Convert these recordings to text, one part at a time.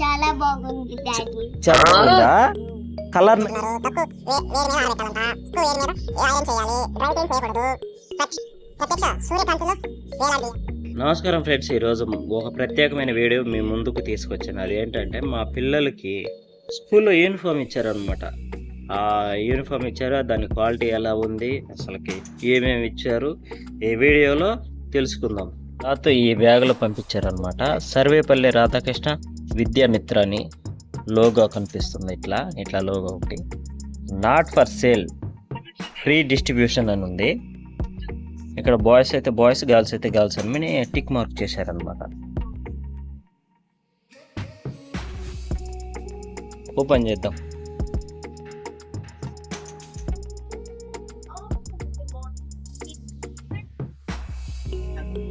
చాలా బాగుంది డాడీ. చాలా బాగుందా? కలర్ నమస్కారం ఫ్రెండ్స్ ఈరోజు ఒక ప్రత్యేకమైన వీడియో మీ ముందుకు తీసుకొచ్చాను. అదేంటంటే మా పిల్లలకి స్కూల్లో యూనిఫామ్ ఇచ్చారనమాట ఆ యూనిఫామ్ ఇచ్చారు దాని క్వాలిటీ ఎలా ఉంది అసలుకి ఏమేమి ఇచ్చారు ఈ వీడియోలో తెలుసుకుందాం. తర్వాత ఈ బ్యాగులో పంపించారనమాట సర్వేపల్లి రాధాకృష్ణ విద్యామిత్ర అని లోగో కనిపిస్తుంది ఇట్లా ఇట్లా లోగో ఒకటి. Not for sale free distribution అని ఉంది. ఇక్కడ బాయ్స్ అయితే బాయ్స్ గర్ల్స్ అయితే గర్ల్స్ అని టిక్ మార్క్ చేశారనమాట ఓపెన్ చేద్దాం.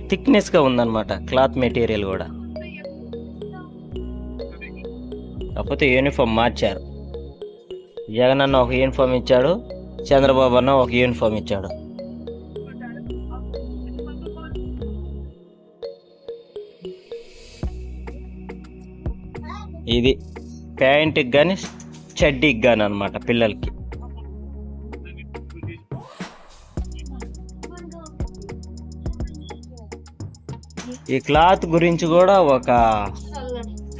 థిక్నెస్గా ఉందన్నమాట క్లాత్ మెటీరియల్ కూడా. కాకపోతే యూనిఫామ్ మార్చారు. జగన్ అన్న ఒక యూనిఫామ్ ఇచ్చాడు చంద్రబాబు అన్న ఒక యూనిఫామ్ ఇచ్చాడు. ఇది ప్యాంట్కి కానీ చెడ్డీకి కానీ అనమాట పిల్లలకి. ఈ క్లాత్ గురించి కూడా ఒక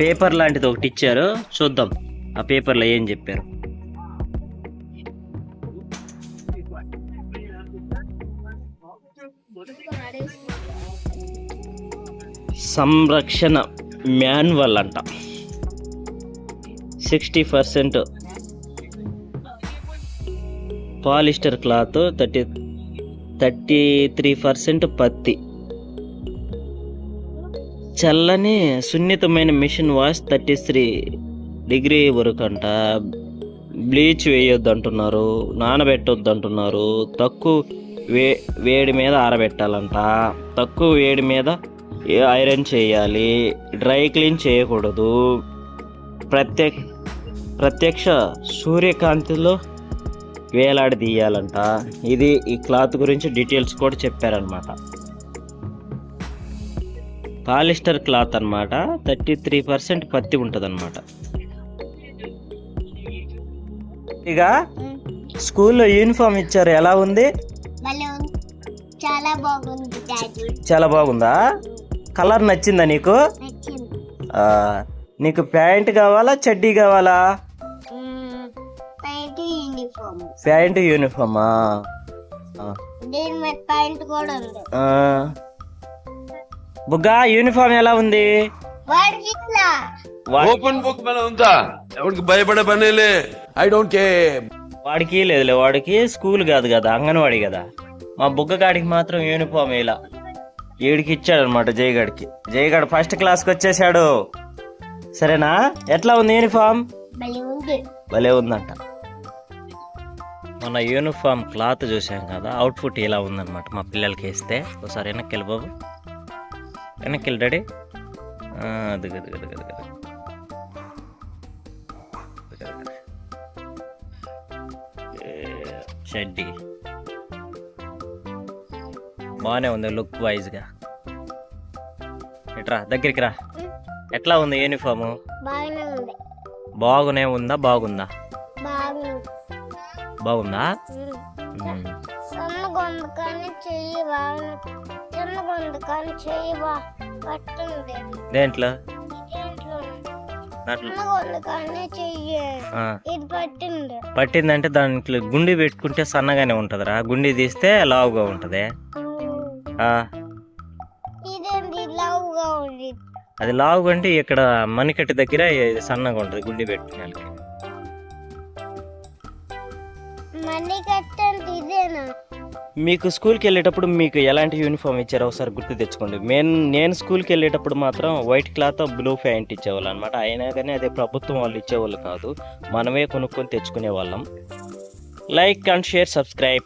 పేపర్ లాంటిది ఒకటి ఇచ్చారు. చూద్దాం. ఆ పేపర్లో ఏం చెప్పారు? సంరక్షణ మాన్యువల్ అంట. Sixty percent polyester cloth thirty thirty three percent పత్తి. చల్లని సున్నితమైన machine wash thirty three degree వరకు అంట. బ్లీచ్ వేయొద్దు అంటున్నారు నానబెట్టొద్దు అంటున్నారు తక్కువ వే వేడి మీద ఆరబెట్టాలంట. తక్కువ వేడి మీద ఏ- ఐరన్ చేయాలి డ్రై క్లీన్ చేయకూడదు. ప్రత్యేక ప్రత్యక్ష సూర్యకాంతిలో వేలాడదీయాలంట. ఇది ఈ క్లాత్ గురించి డీటెయిల్స్ కూడా చెప్పారనమాట పాలిస్టర్ క్లాత్ అన్నమాట. థర్టీ త్రీ పర్సెంట్ పత్తి ఉంటుంది అనమాట ఇక స్కూల్లో యూనిఫామ్ ఇచ్చారు. ఎలా ఉంది? చాలా బాగుంది చాలా బాగుందా? కలర్ నచ్చిందా నీకు? నీకు ప్యాంట్ కావాలా చెడ్డీ కావాలా? Pant uniform. ప్యాంట్ కూడా. బుగ్గా యూనిఫామ్ ఎలా ఉంది? ఓపెన్ బుక్ మీద ఉందా? ఎవరికి భయపడే పనేలే ఐ డోంట్ కేర్ వాడికి లేదులే వాడికి స్కూల్ కాదు కదా అంగన్వాడి కదా. మా బుగ్గగాడికి మాత్రం యూనిఫామ్ ఇలా వీడికి ఇచ్చాడు అనమాట జయగడికి. జయగడ్ ఫస్ట్ క్లాస్కి వచ్చేసాడు. సరేనా? ఎట్లా ఉంది యూనిఫామ్ భలే ఉందంట. మన యూనిఫామ్ క్లాత్ చూసాం కదా అవుట్ఫుట్ ఇలా ఉందన్నమాట మా పిల్లలకి వేస్తే. ఒకసారి వెనక్కి వెళ్ళి బాబు. వెనక్కి వెళ్ళి డాడీ ఆ, అదిగో అదిగో అదిగో అదిగో అదిగో. అదిగో, అదిగో. ఏ, షడ్డీ. బాగానే ఉంది లుక్ వైజ్గా ఇట్రా దగ్గరికి రా. ఎట్లా ఉంది యూనిఫాము బాగునే ఉందా. బాగుందా? బాగుంది. చిన్నగా ఉంది. కానీ చెయ్యి. పట్టుంది. దేంట్లో పట్టిందంటే దాంట్లో గుండి పెట్టుకుంటే సన్నగానే ఉంటుందిరా. గుండి తీస్తే లావుగా ఉంటుంది. అది లావుగా అంటే ఇక్కడ మణికట్టు దగ్గర సన్నగా ఉంటుంది గుండి పెట్టుకునే ఇదేనా? మీకు స్కూల్కి వెళ్ళేటప్పుడు మీకు ఎలాంటి యూనిఫామ్ ఇచ్చారో ఒకసారి గుర్తు తెచ్చుకోండి. మేము నేను స్కూల్కి వెళ్ళేటప్పుడు మాత్రం వైట్ క్లాత్ బ్లూ ప్యాంట్ ఇచ్చేవాళ్ళు అనమాట అయినా కానీ అదే ప్రభుత్వం వాళ్ళు ఇచ్చేవాళ్ళు కాదు. మనమే కొనుక్కొని తెచ్చుకునే వాళ్ళం. Like and share subscribe.